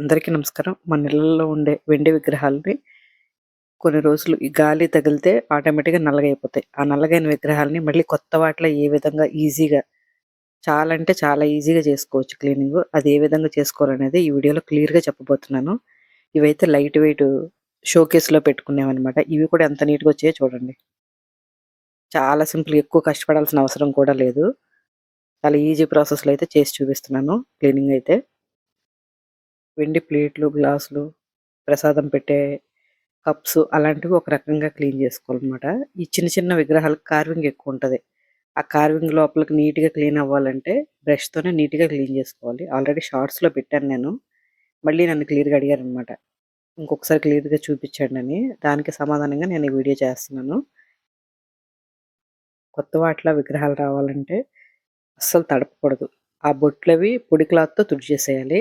అందరికీ నమస్కారం. మన నెలల్లో ఉండే వెండి విగ్రహాలని కొన్ని రోజులు ఈ గాలి తగిలితే ఆటోమేటిక్‌గా నల్లగైపోతాయి. ఆ నల్లగైన విగ్రహాలని మళ్ళీ కొత్త వాటిలో ఏ విధంగా ఈజీగా చాలా అంటే చాలా ఈజీగా చేసుకోవచ్చు క్లీనింగ్ అది ఏ విధంగా చేసుకోవాలనేది ఈ వీడియోలో క్లియర్‌గా చెప్పబోతున్నాను. ఇవైతే లైట్ వెయిట్ షోకేస్‌లో పెట్టుకునేవన్నమాట. ఇవి కూడా ఎంత నీట్‌గా వచ్చాయో చూడండి. చాలా సింపుల్ ఎక్కువ కష్టపడాల్సిన అవసరం కూడా లేదు. చాలా ఈజీ ప్రాసెస్‌లో అయితే చేసి చూపిస్తున్నాను క్లీనింగ్ అయితే. వెండి ప్లేట్లు, గ్లాసులు, ప్రసాదం పెట్టే కప్స్ అలాంటివి ఒక రకంగా క్లీన్ చేసుకోవాలన్నమాట. ఈ చిన్న చిన్న విగ్రహాలకు కార్వింగ్ ఎక్కువ ఉంటుంది ఆ కార్వింగ్ లోపలికి నీట్‌గా క్లీన్ అవ్వాలంటే బ్రష్‌తోనే నీట్‌గా క్లీన్ చేసుకోవాలి. ఆల్రెడీ షార్ట్స్‌లో పెట్టాను నేను. మళ్ళీ నన్ను క్లియర్‌గా అడిగారనమాట. ఇంకొకసారి క్లియర్‌గా చూపించండని. దానికి సమాధానంగా నేను ఈ వీడియో చేస్తున్నాను. కొత్త వాటిలో విగ్రహాలు రావాలంటే అస్సలు తడపకూడదు. ఆ బొట్లవి పొడి క్లాత్‌తో తుడిచేసేయాలి.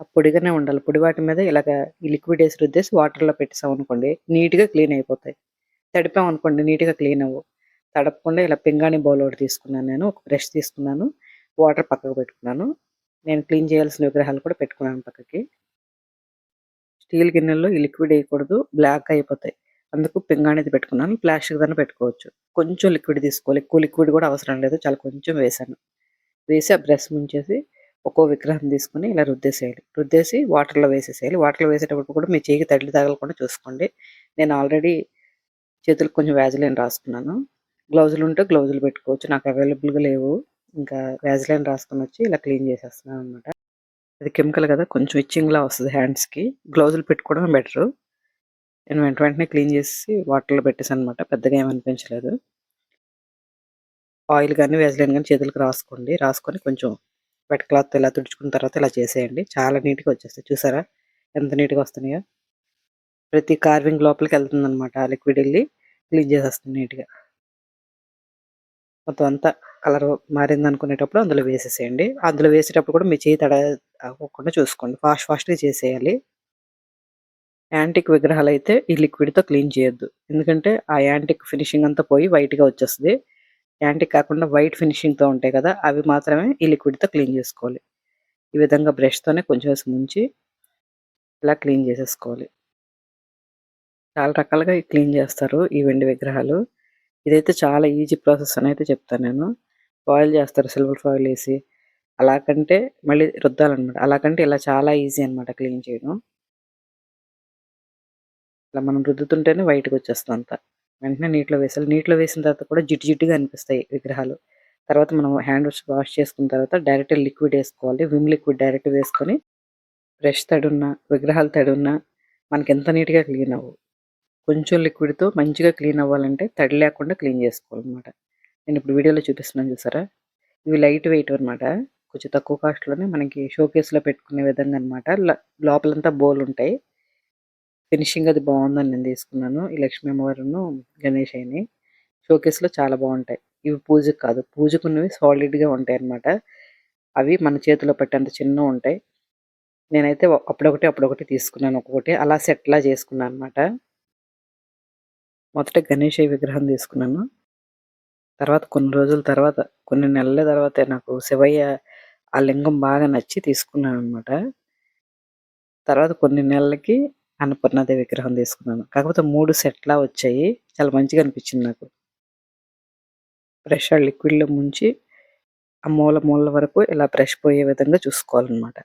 ఆ పొడిగానే ఉండాలి. పొడి వాటి మీద ఇలాగ ఈ లిక్విడ్ వేసి రుద్దేసి వాటర్‌లో పెట్టేసామనుకోండి నీట్‌గా క్లీన్ అయిపోతాయి. తడిపామనుకోండి నీట్‌గా క్లీన్ అవ్వవు. తడపకుండా ఇలా పింగాణి బౌల్ ఒకటి తీసుకున్నాను నేను. ఒక బ్రష్ తీసుకున్నాను. వాటర్ పక్కకు పెట్టుకున్నాను. నేను క్లీన్ చేయాల్సిన విగ్రహాలు కూడా పెట్టుకున్నాను పక్కకి. స్టీల్ గిన్నెల్లో ఈ లిక్విడ్ వేయకూడదు. బ్లాక్ అయిపోతాయి. అందుకు పింగాణిది పెట్టుకున్నాను. ప్లాస్టిక్ దాన్ని పెట్టుకోవచ్చు. కొంచెం లిక్విడ్ తీసుకోవాలి. ఎక్కువ లిక్విడ్ కూడా అవసరం లేదు. చాలా కొంచెం వేసాను వేసి ఆ బ్రష్ ముంచేసి ఒక్కో విగ్రహం తీసుకొని ఇలా రుద్దేసేయాలి. రుద్దేసి వాటర్‌లో వేసేసేయాలి. వాటర్‌లో వేసేటప్పుడు కూడా మీ చేయికి తడి తగలకుండా చూసుకోండి. నేను ఆల్రెడీ చేతులకు కొంచెం వ్యాజిలైన్ రాసుకున్నాను. గ్లౌజులు ఉంటే గ్లౌజులు పెట్టుకోవచ్చు. నాకు అవైలబుల్‌గా లేవు. ఇంకా వ్యాజిలైన్ రాసుకొని వచ్చి ఇలా క్లీన్ చేసేస్తున్నాను అనమాట. అది కెమికల్ కదా! కొంచెం ఇచ్చింగ్‌లా వస్తుంది హ్యాండ్స్‌కి. గ్లౌజులు పెట్టుకోవడం బెటరు. నేను వెంట వెంటనే క్లీన్ చేసి వాటర్‌లో పెట్టేసాననమాట. పెద్దగా ఏమి అనిపించలేదు. ఆయిల్ కానీ వ్యాజిలైన్ కానీ చేతులకు రాసుకోండి. రాసుకొని కొంచెం వెట్ క్లాత్ ఇలా తుడుచుకున్న తర్వాత ఇలా చేసేయండి. చాలా నీట్‌గా వచ్చేస్తాయి. చూసారా? ఎంత నీట్‌గా వస్తున్నాయో. ప్రతి కార్వింగ్ లోపలికి వెళ్తుందనమాట. ఆ లిక్విడ్ వెళ్ళి క్లీన్ చేసేస్తుంది నీట్‌గా. మొత్తం అంతా కలర్ మారిందనుకునేటప్పుడు అందులో వేసేసేయండి. అందులో వేసేటప్పుడు కూడా మీ చేయి తడ అవ్వకుండా చూసుకోండి. ఫాస్ట్ ఫాస్ట్‌గా చేసేయాలి. యాంటిక్ విగ్రహాలు అయితే ఈ లిక్విడ్‌తో క్లీన్ చేయొద్దు. ఎందుకంటే ఆ యాంటిక్ ఫినిషింగ్ అంతా పోయి వైట్‌గా వచ్చేస్తుంది యాంటిక్ కాకుండా వైట్ ఫినిషింగ్‌తో ఉంటాయి కదా! అవి మాత్రమే ఈ లిక్విడ్‌తో క్లీన్ చేసుకోవాలి. ఈ విధంగా బ్రష్‌తోనే కొంచెం ముంచి ఇలా క్లీన్ చేసేసుకోవాలి. చాలా రకాలుగా క్లీన్ చేస్తారు ఈ వెండి విగ్రహాలు. ఇదైతే చాలా ఈజీ ప్రాసెస్ అని అయితే చెప్తాను నేను. ఫాయిల్ చేస్తారు సిల్వర్ ఫాయిల్ వేసి అలా కంటే మళ్ళీ రుద్దాలన్నమాట అలా కంటే ఇలా చాలా ఈజీ అనమాట క్లీన్ చేయడం. ఇలా మనం రుద్దుతుంటేనే వైట్‌గా వచ్చేస్తుంది అంతా. వెంటనే నీటిలో వేసాలి నీటిలో వేసిన తర్వాత కూడా జిడ్డు జిడ్డుగా అనిపిస్తాయి విగ్రహాలు. తర్వాత మనం హ్యాండ్ వాష్ వాష్ చేసుకున్న తర్వాత డైరెక్ట్ లిక్విడ్ వేసుకోవాలి. విమ్ లిక్విడ్ డైరెక్ట్ వేసుకొని బ్రష్ తడున్నా, విగ్రహాలు తడున్నా మనకి ఎంత నీట్‌గా క్లీన్ అవ్వవు. కొంచెం లిక్విడ్‌తో మంచిగా క్లీన్ అవ్వాలంటే తడి లేకుండా క్లీన్ చేసుకోవాలన్నమాట నేను ఇప్పుడు వీడియోలో చూపిస్తున్నాను చూసారా? ఇవి లైట్ వెయిట్ అనమాట. కొంచెం తక్కువ కాస్ట్‌లోనే మనకి షోకేస్‌లో పెట్టుకునే విధంగా అనమాట. లోపలంతా బోల్ ఉంటాయి. ఫినిషింగ్ అది బాగుందని నేను తీసుకున్నాను. ఈ లక్ష్మీ అమ్మవారును, గణేష్ అయిని. షోకేస్‌లో చాలా బాగుంటాయి. ఇవి పూజకి కాదు. పూజకున్నవి సాలిడ్‌గా ఉంటాయి అన్నమాట అవి మన చేతిలో పెట్టేంత చిన్నవి ఉంటాయి. నేనైతే అప్పుడొకటి, అప్పుడొకటి తీసుకున్నాను ఒక్కొక్కటి. అలా సెట్‌లా చేసుకున్నాను అనమాట. మొదట గణేష్ విగ్రహం తీసుకున్నాను. తర్వాత కొన్ని రోజుల తర్వాత, కొన్ని నెలల తర్వాత నాకు శివయ్య ఆ లింగం బాగా నచ్చి తీసుకున్నాను అనమాట తర్వాత కొన్ని నెలలకి అన్నపూర్ణాదేవి విగ్రహం తీసుకున్నాను. కాకపోతే మూడు సెట్‌లా వచ్చాయి. చాలా మంచిగా అనిపించింది నాకు. బ్రష్ ఆ లిక్విడ్‌లో ముంచి ఆ మూల మూల వరకు ఇలా బ్రష్ పోయే విధంగా చూసుకోవాలన్నమాట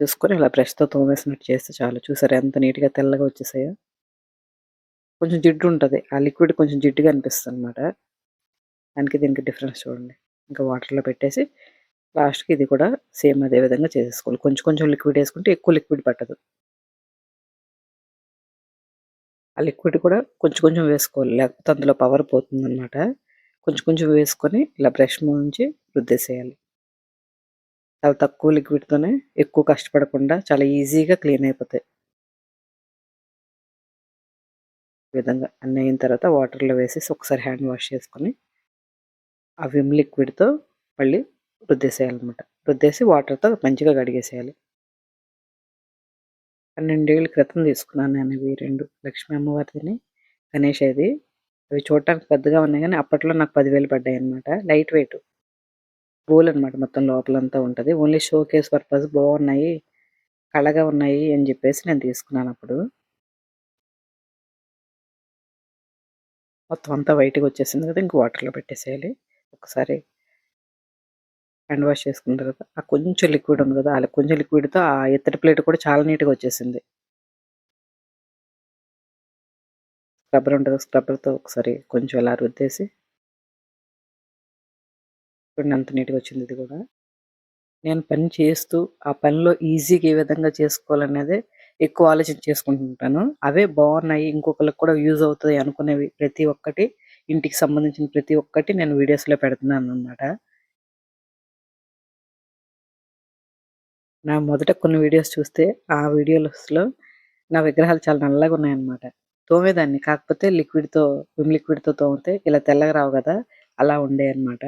చూసుకొని ఇలా బ్రష్‌తో తోమేసినట్టు చేస్తే చాలు. చూసారు ఎంత నీట్‌గా తెల్లగా వచ్చేసాయో? కొంచెం జిడ్డు ఉంటుంది ఆ లిక్విడ్ కొంచెం జిడ్డుగా అనిపిస్తుంది అనమాట దానికి దీనికి డిఫరెన్స్ చూడండి. ఇంకా వాటర్‌లో పెట్టేసి లాస్ట్‌కి ఇది కూడా సేమ్ అదే విధంగా చేసేసుకోవాలి. కొంచెం కొంచెం లిక్విడ్ వేసుకుంటే ఎక్కువ లిక్విడ్ పట్టదు. ఆ లిక్విడ్ కూడా కొంచెం కొంచెం వేసుకోవాలి. లేకపోతే అందులో పవర్ పోతుందన్నమాట కొంచెం కొంచెం వేసుకొని ఇలా బ్రష్ ముంచి రుద్దేసేయాలి. చాలా తక్కువ లిక్విడ్‌తోనే ఎక్కువ కష్టపడకుండా చాలా ఈజీగా క్లీన్ అయిపోతాయి. విధంగా అన్నీ అయిన తర్వాత వాటర్‌లో వేసేసి ఒకసారి హ్యాండ్ వాష్ చేసుకొని ఆ విమ్ లిక్విడ్‌తో మళ్ళీ రుద్దేసేయాలన్నమాట రుద్దేసి వాటర్‌తో మంచిగా కడిగేసేయాలి. పన్నెండేళ్ళ క్రితం తీసుకున్నాను నేను ఇవి రెండు లక్ష్మీ అమ్మవారిదిని, అది అవి చూడటానికి పెద్దగా ఉన్నాయి కానీ అప్పట్లో నాకు పదివేలు పడ్డాయి అనమాట లైట్ వెయిట్. బోల్ అనమాట మొత్తం లోపలంతా ఉంటుంది ఓన్లీ షో కేస్ పర్పస్ బాగున్నాయి. కళగా ఉన్నాయి అని చెప్పేసి నేను తీసుకున్నాను అప్పుడు. మొత్తం అంతా వైట్‌గా వచ్చేసింది కదా! ఇంక వాటర్‌లో పెట్టేసేయాలి. ఒకసారి హ్యాండ్ వాష్ చేసుకున్న తర్వాత ఆ కొంచెం లిక్విడ్ ఉంది కదా! ఆ కొంచెం లిక్విడ్‌తో ఆ ఇత్తడి ప్లేట్ కూడా చాలా నీట్‌గా వచ్చేసింది. స్క్రబ్బర్ ఉంటుంది స్క్రబ్బర్‌తో ఒకసారి కొంచెం అలా రుద్దేసి చూడండి అంత నీట్‌గా వచ్చింది ఇది కూడా. నేను పని చేస్తూ ఆ పనిలో ఈజీగా ఏ విధంగా చేసుకోవాలనేదే ఎక్కువ ఆలోచన చేసుకుంటుంటాను. అవే బాగున్నాయి. ఇంకొకరికి కూడా యూజ్ అవుతుంది అనుకునేవి ప్రతి ఒక్కటి ఇంటికి సంబంధించిన ప్రతి ఒక్కటి నేను వీడియోస్‌లో పెడుతున్నాను అనమాట నా మొదట కొన్ని వీడియోస్ చూస్తే ఆ వీడియోస్‌లో నా విగ్రహాలు చాలా నల్లగా ఉన్నాయన్నమాట. తోమేదాన్ని కాకపోతే లిక్విడ్‌తో విమ్ లిక్విడ్‌తో తోమితే ఇలా తెల్లగా రావు కదా! అలా ఉండేవి అనమాట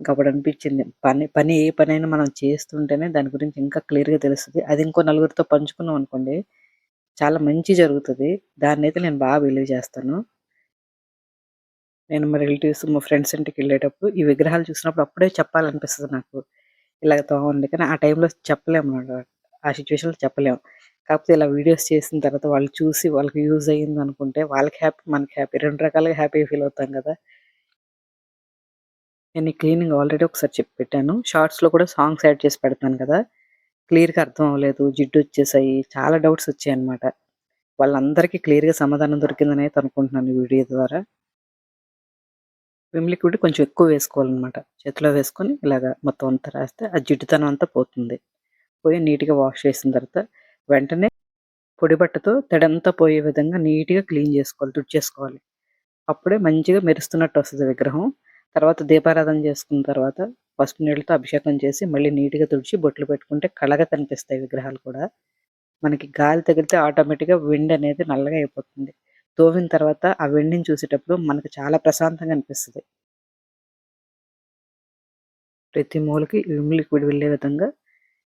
ఇంకా అప్పుడు అనిపించింది పని పని ఏ పనైనా మనం చేస్తుంటేనే దాని గురించి ఇంకా క్లియర్‌గా తెలుస్తుంది అది ఇంకో నలుగురితో పంచుకున్నాం అనుకోండి చాలా మంచి జరుగుతది. దాన్నైతే నేను బాగా బిలీవ్ చేస్తాను. నేను మా రిలేటివ్స్, మా ఫ్రెండ్స్ ఇంటికి వెళ్ళేటప్పుడు ఈ విగ్రహాలు చూసినప్పుడు అప్పుడే చెప్పాలనిపిస్తుంది నాకు. ఇలాగ తోమండి. కానీ ఆ టైంలో చెప్పలేము. ఆ సిచ్యువేషన్లో చెప్పలేము. కాకపోతే ఇలా వీడియోస్ చేసిన తర్వాత వాళ్ళు చూసి వాళ్ళకి యూజ్ అయ్యిందనుకుంటే వాళ్ళకి హ్యాపీ, మనకి హ్యాపీ. రెండు రకాలుగా హ్యాపీగా ఫీల్ అవుతాం కదా! నేను ఈ క్లీనింగ్ ఆల్రెడీ ఒకసారి చెప్పి పెట్టాను. షార్ట్స్‌లో కూడా సాంగ్స్ యాడ్ చేసి పెడతాను కదా! క్లియర్‌గా అర్థం అవ్వలేదు. జిడ్డు వచ్చేసాయి చాలా డౌట్స్ వచ్చాయి అనమాట వాళ్ళందరికీ క్లియర్‌గా సమాధానం దొరికిందని అయితే అనుకుంటున్నాను ఈ వీడియో ద్వారా. విమ్ లిక్విడ్ కొంచెం ఎక్కువ వేసుకోవాలన్నమాట. చేతిలో వేసుకొని ఇలాగ మొత్తం అంతా రాస్తే ఆ జిడ్డుతనం అంతా పోతుంది. పోయి నీట్‌గా వాష్ చేసిన తర్వాత వెంటనే పొడి బట్టతో తెడంతా పోయే విధంగా నీట్‌గా క్లీన్ చేసుకోవాలి. తుడిచేసుకోవాలి. అప్పుడే మంచిగా మెరుస్తున్నట్టు వస్తుంది విగ్రహం. తర్వాత దీపారాధన చేసుకున్న తర్వాత పసుపు నీళ్ళతో అభిషేకం చేసి మళ్ళీ నీట్‌గా తుడిచి బొట్లు పెట్టుకుంటే కళగా కనిపిస్తాయి విగ్రహాలు కూడా. మనకి గాలి తగిలితే ఆటోమేటిక్‌గా విండ్ అనేది నల్లగా అయిపోతుంది. తోవిన తర్వాత ఆ వెండిని చూసేటప్పుడు మనకు చాలా ప్రశాంతంగా అనిపిస్తుంది ప్రతి మూలకి విమ్ లిక్విడ్ వెళ్ళే విధంగా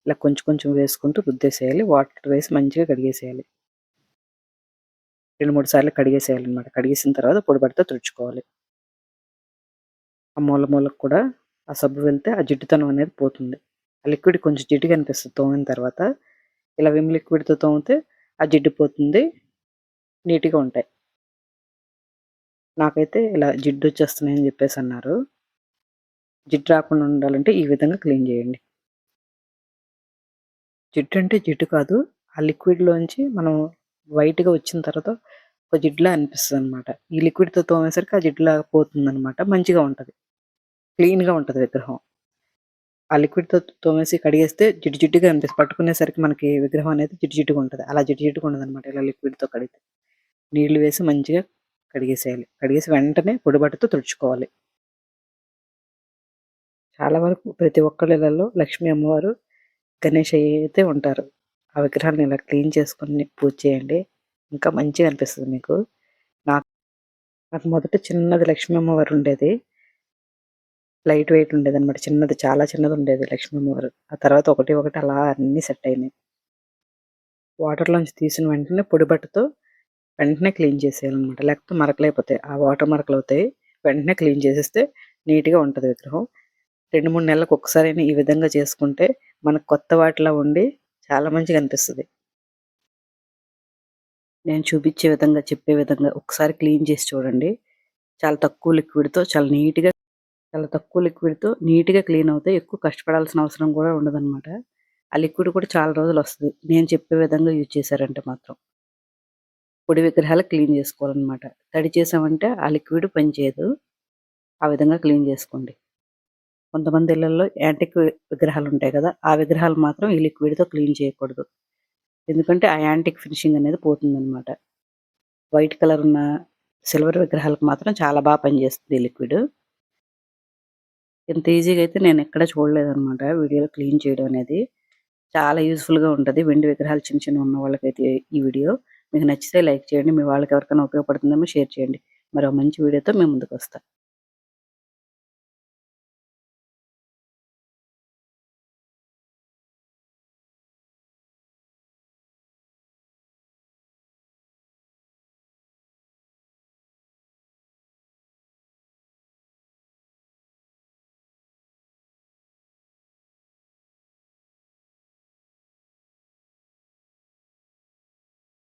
ఇలా కొంచెం కొంచెం వేసుకుంటూ రుద్దేసేయాలి. వాటర్ వేసి మంచిగా కడిగేసేయాలి. 2, 3 సార్లు కడిగేసేయాలి అనమాట కడిగేసిన తర్వాత పొడి తుడుచుకోవాలి. ఆ మూల మూలకు కూడా ఆ సబ్బు వెళ్తే ఆ జిడ్డుతనం అనేది పోతుంది. ఆ లిక్విడ్ కొంచెం జిడ్డుగా అనిపిస్తుంది తోమిన తర్వాత. ఇలా విమ్ లిక్విడ్‌తో తోమితే ఆ జిడ్డు పోతుంది. నీట్‌గా ఉంటాయి. నాకైతే ఇలా జిడ్డు వచ్చేస్తున్నాయని చెప్పేసి అన్నారు. జిడ్డు రాకుండా ఉండాలంటే ఈ విధంగా క్లీన్ చేయండి. జిడ్డు అంటే జిడ్డు కాదు. ఆ లిక్విడ్‌లోంచి మనం వైట్‌గా వచ్చిన తర్వాత ఒక జిడ్డులా అనమాట ఈ లిక్విడ్‌తో తోమేసరికి ఆ జిడ్లా పోతుంది అనమాట మంచిగా ఉంటుంది క్లీన్‌గా ఉంటుంది విగ్రహం. ఆ లిక్విడ్‌తో తోమేసి కడిగేస్తే జిడ్డు జిడ్డుగా అనిపిస్తుంది పట్టుకునేసరికి మనకి విగ్రహం అనేది జిడ్డు జిడ్డుగా ఉంటుంది అలా జిడ్డు జిడ్డుగా ఉండదనమాట ఇలా లిక్విడ్‌తో కడిగితే. నీళ్ళు వేసి మంచిగా కడిగేసేయాలి. కడిగేసి వెంటనే పొడిబట్టతో తుడుచుకోవాలి. చాలా వరకు ప్రతి ఒక్కళ్ళలో లక్ష్మీ అమ్మవారు, గణేష్ అయితే ఉంటారు. ఆ విగ్రహాన్ని ఇలా క్లీన్ చేసుకొని పూజ చేయండి. ఇంకా మంచిగా అనిపిస్తుంది మీకు. నాకు నాకు మొదట చిన్నది లక్ష్మీ అమ్మవారు ఉండేది. లైట్ వెయిట్ ఉండేది అనమాట చిన్నది చాలా చిన్నది ఉండేది లక్ష్మీ అమ్మవారు. ఆ తర్వాత ఒకటి ఒకటి అలా అన్నీ సెట్ అయినాయి. వాటర్‌లోంచి తీసిన వెంటనే పొడి బట్టతో వెంటనే క్లీన్ చేసేయాలన్నమాట. లేకపోతే మరకలైపోతాయి. ఆ వాటర్ మరకలవుతాయి. వెంటనే క్లీన్ చేసేస్తే నీట్‌గా ఉంటుంది విగ్రహం. 2, 3 నెలలకు ఒకసారి ఈ విధంగా చేసుకుంటే మనకు కొత్త వాటిలా ఉండి చాలా మంచిగా అనిపిస్తుంది నేను చూపించే విధంగా, చెప్పే విధంగా ఒకసారి క్లీన్ చేసి చూడండి. చాలా తక్కువ లిక్విడ్‌తో చాలా నీట్‌గా చాలా తక్కువ లిక్విడ్‌తో నీట్‌గా క్లీన్ అవుతాయి. ఎక్కువ కష్టపడాల్సిన అవసరం కూడా ఉండదనమాట. ఆ లిక్విడ్ కూడా చాలా రోజులు వస్తుంది నేను చెప్పే విధంగా యూజ్ చేశారంటే మాత్రం. పొడి విగ్రహాలు క్లీన్ చేసుకోవాలన్నమాట తడి చేసామంటే ఆ లిక్విడ్ పనిచేయదు. ఆ విధంగా క్లీన్ చేసుకోండి. కొంతమంది ఇళ్ళలో యాంటిక్ విగ్రహాలు ఉంటాయి కదా! ఆ విగ్రహాలు మాత్రం ఈ లిక్విడ్‌తో క్లీన్ చేయకూడదు. ఎందుకంటే ఆ యాంటిక్ ఫినిషింగ్ అనేది పోతుందన్నమాట వైట్ కలర్ ఉన్న సిల్వర్ విగ్రహాలకు మాత్రం చాలా బాగా పనిచేస్తుంది ఈ లిక్విడ్. ఇంత ఈజీగా అయితే నేను ఎక్కడ చూడలేదన్నమాట వీడియోలో క్లీన్ చేయడం అనేది. చాలా యూస్ఫుల్గా ఉంటుంది వెండి విగ్రహాలు చిన్న చిన్న ఉన్న వాళ్ళకైతే ఈ వీడియో. మీకు నచ్చితే లైక్ చేయండి. మీ వాళ్ళకి ఎవరికైనా ఉపయోగపడుతుందేమో షేర్ చేయండి. మరో మంచి వీడియోతో మేము ముందుకు వస్తాం